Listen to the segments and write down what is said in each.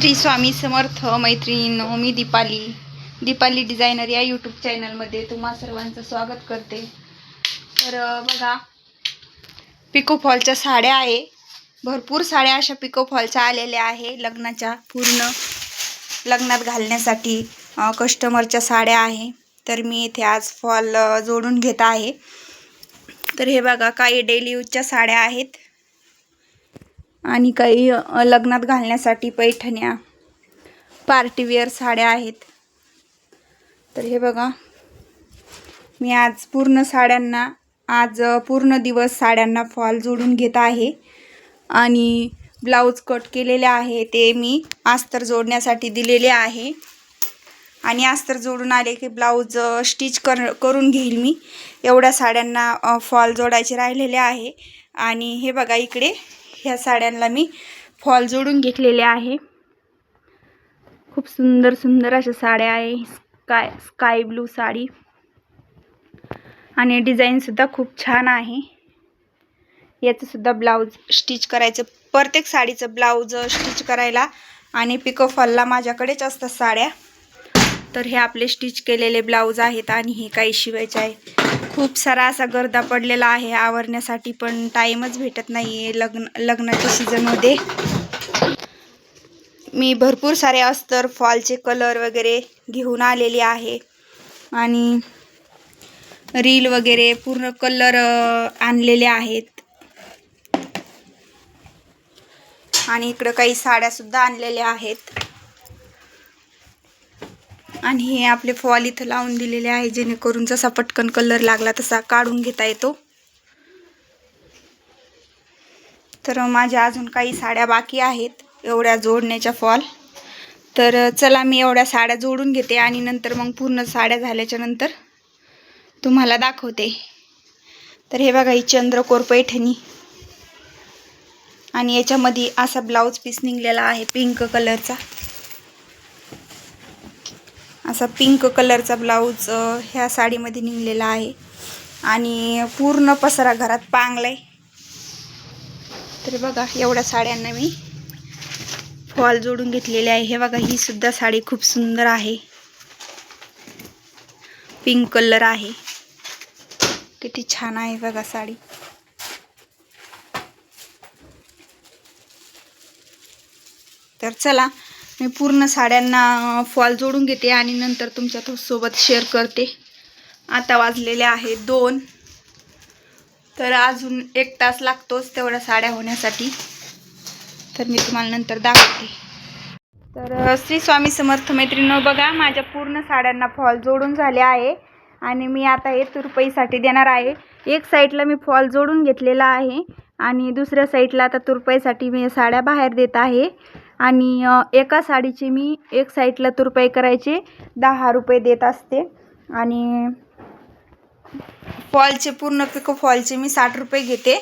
श्री स्वामी समर्थ मैत्रिणींनो मी दीपाली. दीपाली डिझायनर या यूट्यूब चॅनलमध्ये तुम्हा सर्वांचं स्वागत करते. तर बघा पिको फॉलच्या साड्या आहे. भरपूर साड्या अशा पिको फॉलच्या आलेल्या आहे लग्नाच्या पूर्ण लग्नात घालण्यासाठी कस्टमरच्या साड्या आहे. तर मी इथे आज फॉल जोडून घेत आहे. तर हे बघा काही डेली यूजच्या साड्या आहेत. आणि काही लग्नात घालण्यासाठी पैठण्या पार्टीवेअर साड्या आहेत. तर हे बघा. मी आज पूर्ण साड्यांना आज पूर्ण दिवस साड्यांना फॉल जोडून घेत आहे. आणि ब्लाऊज कट केलेले आहे ते मी अस्तर जोडण्यासाठी दिलेले आहे. आणि अस्तर जोडून आले की ब्लाऊज स्टिच कर करून घेईल मी. एवढ्या साड्यांना फॉल जोडायचे राहिलेले आहे. आणि हे बघा इकडे. ह्या साड्यांना मी फॉल जोडून घेतलेले आहे. खूप सुंदर सुंदर अशा साड्या आहे. Sky sky blue sari. आणि डिझाईनसुद्धा खूप छान आहे. याचंसुद्धा ब्लाऊज स्टिच करायचं. प्रत्येक साडीचं ब्लाऊज स्टिच करायला आणि पिको फॉलला माझ्याकडेच असतात साड्या. तर हे आपले स्टिच केलेले ब्लाऊज आहेत आणि हे काही शिवायचे आहे. खूप सारा असा गर्दा पडलेला आहे. आवरण्यासाठी पण टाईमच भेटत नाही आहे लग्न लग्नाच्या सीझनमध्ये मी भरपूर सारे अस्तर फॉलचे कलर वगैरे घेऊन आलेले आहे. आणि रील वगैरे पूर्ण कलर आणलेले आहेत. आणि इकडं काही साड्यासुद्धा आणलेल्या आहेत. आणि हे आपले फॉल इथं लावून दिलेले आहे जेणेकरून जसा पटकन कलर लागला तसा काढून घेता येतो. तर माझ्या अजून काही साड्या बाकी आहेत एवढ्या जोडण्याच्या फॉल तर चला मी एवढ्या साड्या जोडून घेते आणि नंतर मग पूर्ण साड्या झाल्याच्यानंतर तुम्हाला दाखवते. तर हे बघा ही चंद्रकोर पैठणी. आणि याच्यामध्ये असा ब्लाऊज पीस निघलेला आहे पिंक कलरचा असा पिंक कलरचा ब्लाऊज ह्या साडीमध्ये निघलेला आहे. आणि पूर्ण पसारा घरात पांगलाय. तर बघा एवढ्या साड्यांना मी फॉल जोडून घेतलेले आहे. हे बघा ही सुद्धा साडी खूप सुंदर आहे. पिंक कलर आहे. किती छान आहे बघा साडी. तर चला मी पूर्ण साड्यांना फॉल जोडून घेते आणि नंतर तुमच्या तो सोबत शेअर करते. आता वाजलेले आहे दोन. तर अजून एक तास लागतोच तेवढ्या साड्या होण्यासाठी. तर मी तुम्हाला नंतर दाखवते. तर श्री स्वामी समर्थ मैत्रिणी बघा माझ्या पूर्ण साड्यांना फॉल जोडून झाले आहे आणि मी आता हे तुरपईसाठी देणार आहे. एक साईडला मी फॉल जोडून घेतलेला आहे आणि दुसऱ्या साईडला आता तुरपईसाठी मी साड्या बाहेर देत आहे. आणि एका साडीचे मी एक साईडला तुरपाई करायचे दहा रुपये देत असते. आणि फॉलचे पूर्ण पिको फॉलचे मी साठ रुपये घेते.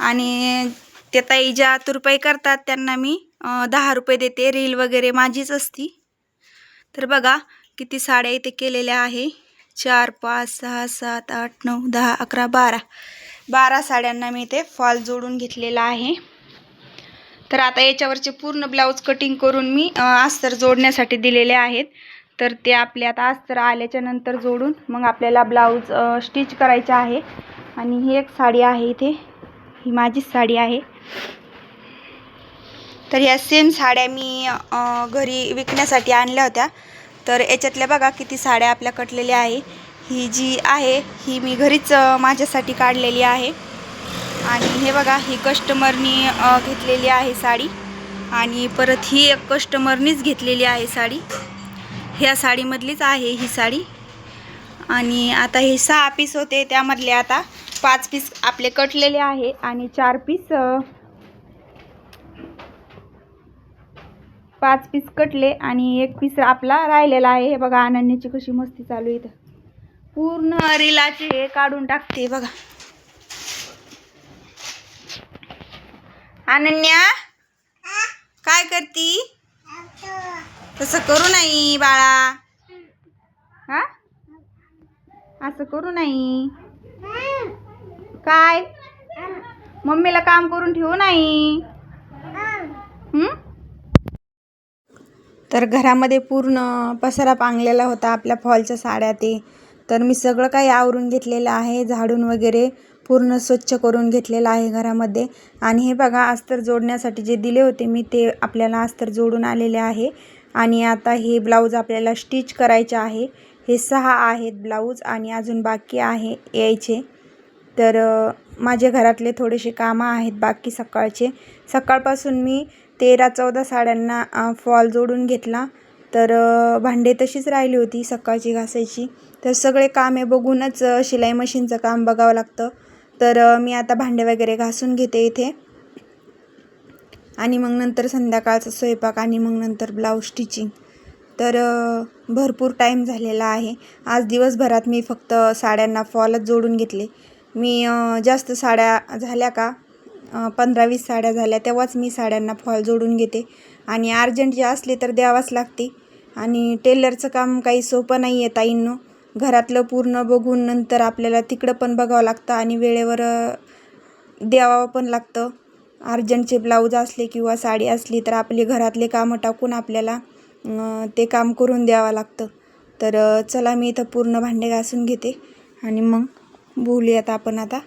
आणि ते ताई ज्या तुरपाई करतात त्यांना मी दहा रुपये देते. रील वगैरे माझीच असती. तर बघा किती साड्या इथे केलेल्या आहे. चार पाच सहा सात आठ नऊ दहा अकरा बारा. बारा साड्यांना मी इथे फॉल जोडून घेतलेला आहे. तर आता याच्यावरचे पूर्ण ब्लाऊज कटिंग करून मी अस्तर जोडण्यासाठी दिलेले आहेत. तर ते आपले आता अस्तर आल्याच्यानंतर जोडून मग आपल्याला ब्लाऊज स्टिच करायचे आहे. आणि ही एक साडी आहे इथे. ही माझीच साडी आहे. तर ह्या सेम साड्या मी घरी विकण्यासाठी आणल्या होत्या. तर याच्यातल्या बघा किती साड्या आपल्या कटलेल्या आहे. ही जी आहे ही मी घरीच माझ्यासाठी काढलेली आहे. आणि हे बघा ही कस्टमरनी घेतलेली आहे साडी. आणि परत ही एक कस्टमरनीच घेतलेली आहे साडी. ह्या साडीमधलीच आहे ही साडी. आणि आता हे सहा पीस होते त्यामधले आता पाच पीस आपले कटलेले आहे आणि चार पीस पाच पीस कटले आणि एक पीस आपला राहिलेला आहे. हे बघा अनन्याची कशी मस्ती चालू आहे इथं. पूर्ण रिलाचे हे काढून टाकते बघा. अनन्या? काय करती? तसं करू नाही बाळा. हा? असं करू नाही. काय? मम्मीला काम करून ठेवू नाही? तर घरामध्ये पूर्ण पसारा पांगलेला होता आपल्या फॉलच्या साड्या ते. तर मी सगळं काही आवरून घेतलेलं आहे झाडून वगैरे. पूर्ण स्वच्छ करून घेतलेलं आहे घरामध्ये. आणि हे बघा अस्तर जोडण्यासाठी जे दिले होते मी ते आपल्याला अस्तर जोडून आलेले आहे. आणि आता हे ब्लाऊज आपल्याला स्टिच करायचे आहे. हे सहा आहेत ब्लाऊज आणि अजून बाकी आहे यायचे. तर माझे घरातले थोडेसे कामं आहेत बाकी सकाळचे. सकाळपासून मी तेरा चौदा साड्यांना फॉल जोडून घेतला. तर भांडे तशीच राहिली होती सकाळची घासायची. तर सगळे कामे बघूनच शिलाई मशीनचं काम बघावं लागतं. तर मी आता भांडे वगैरे घासून घेते इथे. आणि मग नंतर संध्याकाळचा स्वयंपाक आणि मग नंतर ब्लाऊज स्टिचिंग. तर भरपूर टाईम झालेला आहे. आज दिवसभरात मी फक्त साड्यांना फॉलच जोडून घेतले. मी जास्त साड्या झाल्या का? पंधरा वीस साड्या झाल्या तेव्हाच मी साड्यांना फॉल जोडून घेते. आणि अर्जंट जे असले तर द्यावाच लागते. आणि टेलरचं काम काही सोपं नाही आहे ताईंनो. घरातलं पूर्ण बघून नंतर आपल्याला तिकडं पण बघावं लागतं आणि वेळेवर द्यावं पण लागतं. अर्जंटचे ब्लाऊज असले किंवा साडी असली तर आपले घरातले कामं टाकून आपल्याला ते काम करून द्यावं लागतं. तर चला मी इथं पूर्ण भांडे घासून घेते आणि मग बोलूयात आपण आता.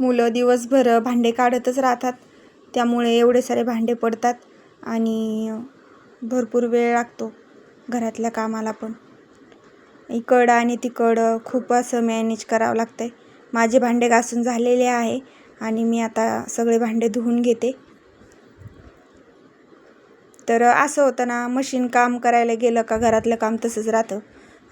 मुलं दिवसभर भांडे काढतच राहतात. त्यामुळे एवढे सारे भांडे पडतात आणि भरपूर वेळ लागतो घरातल्या कामाला पण. इकडं आणि तिकडं खूप असं मॅनेज करावं लागतं आहे माझे भांडे घासून झालेले आहे आणि मी आता सगळे भांडे धुवून घेते. तर असं होतं ना मशीन काम करायला गेलं का घरातलं काम तसंच राहतं.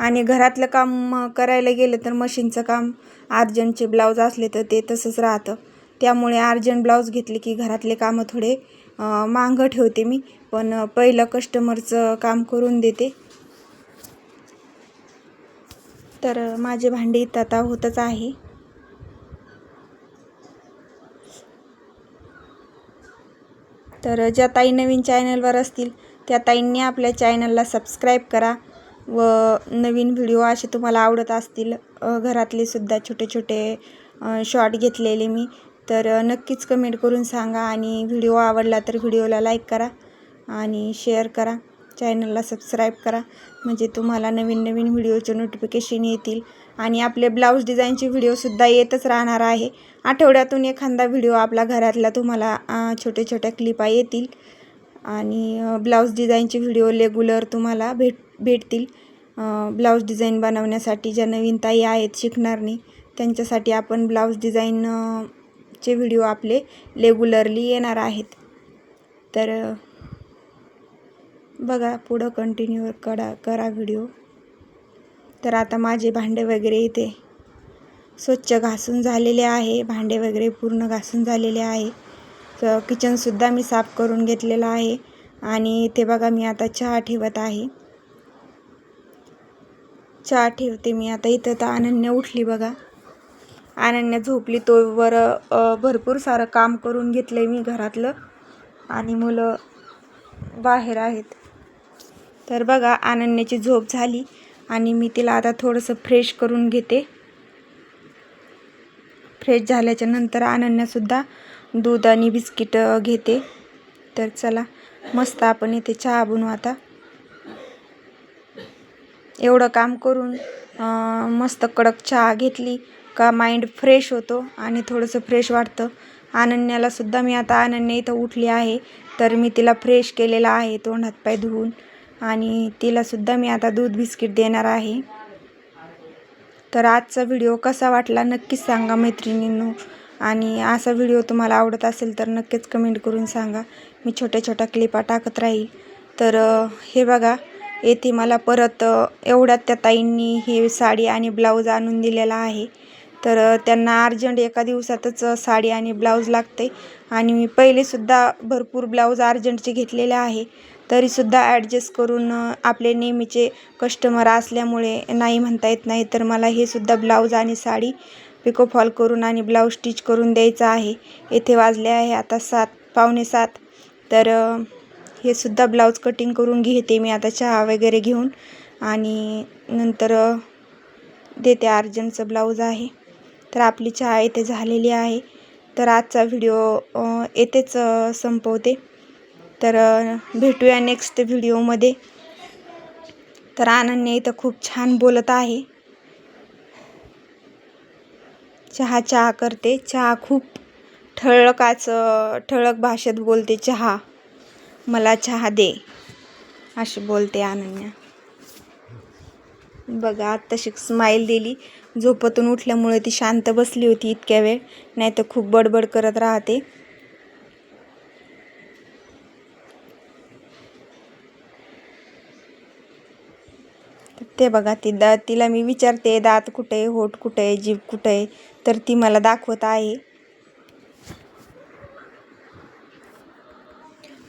आणि घरातलं काम करायला गेलं तर मशीनचं काम अर्जंटचे ब्लाऊज असले तर ते तसंच राहतं. त्यामुळे अर्जंट ब्लाऊज घेतले की घरातले कामं थोडे मागं ठेवते मी. पण पहिलं कस्टमरचं काम करून देते. तर माझे भांडे इथं आता होतच आहे. तर ज्या ताई नवीन चॅनलवर असतील त्या ताईंनी आपल्या चॅनलला सबस्क्राईब करा. व नवीन व्हिडिओ असे तुम्हाला आवडत असतील घरातले सुद्धा छोटे छोटे शॉर्ट घेतलेले मी तर नक्कीच कमेंट करून सांगा आणि व्हिडिओ आवडला तर व्हिडिओला लाईक करा आणि शेअर करा चॅनलला सबस्क्राईब करा. म्हणजे तुम्हाला नवीन नवीन व्हिडिओचे नोटिफिकेशन येतील आणि आपले ब्लाऊज डिझाईनचे व्हिडिओसुद्धा येतच राहणार आहे. आठवड्यातून एखादा व्हिडिओ आपला घरातला तुम्हाला छोट्या छोट्या क्लिपा येतील आणि ब्लाऊज डिझाईनचे व्हिडिओ रेग्युलर तुम्हाला भेट भेटतील. ब्लाऊज डिझाईन बनवण्यासाठी ज्या नवीन ताई आहेत शिकणारनी त्यांच्यासाठी आपण ब्लाऊज डिझाईन चे व्हिडिओ आपले रेग्युलरली येणार आहेत. तर बघा पुढं कंटिन्यू करा करा व्हिडिओ. तर आता माझे भांडे वगैरे इथे स्वच्छ घासून झालेले आहे. भांडे वगैरे पूर्ण घासून झालेले आहे. तर किचनसुद्धा मी साफ करून घेतलेलं आहे. आणि इथे बघा मी आता चहा ठेवत आहे. चहा ठेवते मी. आता इथं तर अनन्या उठली बघा. अनन्या झोपली. तोवर भरपूर सारं काम करून घेतलं आहे मी घरातलं. आणि मुलं बाहेर आहेत. तर बघा अनन्याची झोप झाली. आणि मी तिला आता थोडंसं फ्रेश करून घेते. फ्रेश झाल्याच्यानंतर अनन्यासुद्धा दूध आणि बिस्किट घेते. तर चला मस्त आपण इथे चहा बनवू आता. एवढं काम करून मस्त कडक चहा घेतली का माइंड फ्रेश होतो आणि थोडंसं फ्रेश वाटतं. अनन्यालासुद्धा मी आता अनन्या इथं उठली आहे तर मी तिला फ्रेश केलेला आहे तोंड हातपाय धुवून. आणि तिलासुद्धा मी आता दूध बिस्किट देणार आहे. तर आजचा व्हिडिओ कसा वाटला नक्कीच सांगा मैत्रिणींनो. आणि असा व्हिडिओ तुम्हाला आवडत असेल तर नक्कीच कमेंट करून सांगा. मी छोट्या छोट्या क्लिपा टाकत राहील. तर हे बघा येथे मला परत एवढ्यात त्या ताईंनी हे साडी आणि ब्लाऊज आणून दिलेला आहे. तर त्यांना अर्जंट एका दिवसातच साडी आणि ब्लाऊज लागते. आणि मी पहिलेसुद्धा भरपूर ब्लाऊज अर्जंटचे घेतलेले आहे. तरीसुद्धा ॲडजस्ट करून आपले नेहमीचे कस्टमर असल्यामुळे नाही म्हणता येत नाही. तर मला हे सुद्धा ब्लाऊज आणि साडी पिको फॉल करून आणि ब्लाऊज स्टिच करून द्यायचं आहे. येथे वाजले आहे आता सात पावणे सात. तर हे सुद्धा ब्लाऊज कटिंग करून घेते मी आता चहा वगैरे घेऊन. आणि नंतर देते अर्जंटचं ब्लाऊज आहे. तर आपली चहा येथे झालेली आहे. तर आजचा व्हिडिओ येथेच संपवते. तर भेटूया नेक्स्ट व्हिडिओमध्ये. तर अनन्या इथं खूप छान बोलत आहे. चहा चहा करते. चहा खूप ठळकाच ठळक भाषेत बोलते चहा. मला चहा दे अशी बोलते अनन्या. बघा तशी स्माईल दिली. झोपतून उठल्यामुळे ती शांत बसली होती इतक्या वेळ नाही तर खूप बडबड करत राहते. ते बघा ती दा तिला मी विचारते दात कुठे आहे होठ कुठे आहे जीभ कुठे आहे तर ती मला दाखवत आहे.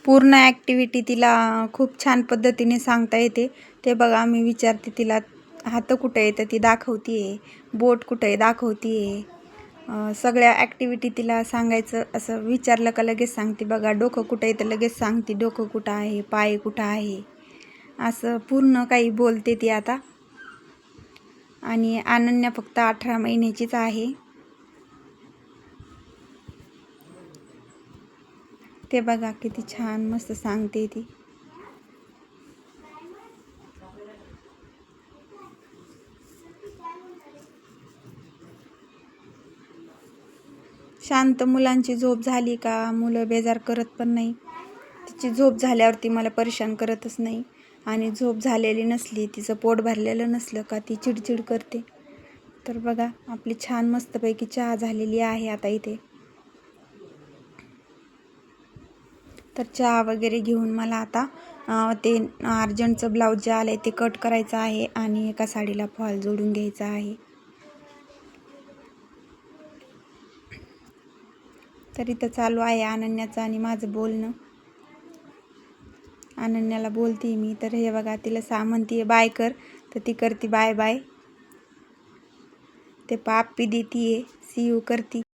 पूर्ण ॲक्टिव्हिटी तिला खूप छान पद्धतीने सांगता येते. ते बघा मी विचारते तिला हातं कुठं आहे? तर ती दाखवते आहे बोट कुठं आहे? दाखवते आहे सगळ्या ॲक्टिव्हिटी तिला सांगायचं असं विचारलं का लगेच सांगते. बघा डोकं कुठं आहे? तर लगेच सांगते डोकं कुठं आहे? पाय कुठं आहे? असं पूर्ण काही बोलते ती आता. आणि अनन्या फक्त अठरा महिन्याचीच आहे. ते बघा किती छान मस्त सांगते ती. शांत मुलांची झोप झाली का? मुलं बेजार करत पण नाही. तिची झोप झाल्यावरती मला परेशान करतच नाही. आणि झोप झालेली नसली तिचं पोट भरलेलं नसलं का ती चिडचिड करते. तर बघा आपली छान मस्तपैकी चहा झालेली आहे आता इथे. तर चहा वगैरे घेऊन मला आता ते अर्जंटचं ब्लाऊज जे आलं आहे ते कट करायचं आहे आणि एका साडीला फॉल जोडून घ्यायचा आहे. तर इथं चालू आहे अनन्याचं आणि माझं बोलणं. अनन्याला बोलते मी तर हे बघा तिला सा म्हणते बाय कर. तर ती करते बाय बाय. ते पापी देते सी यू करती.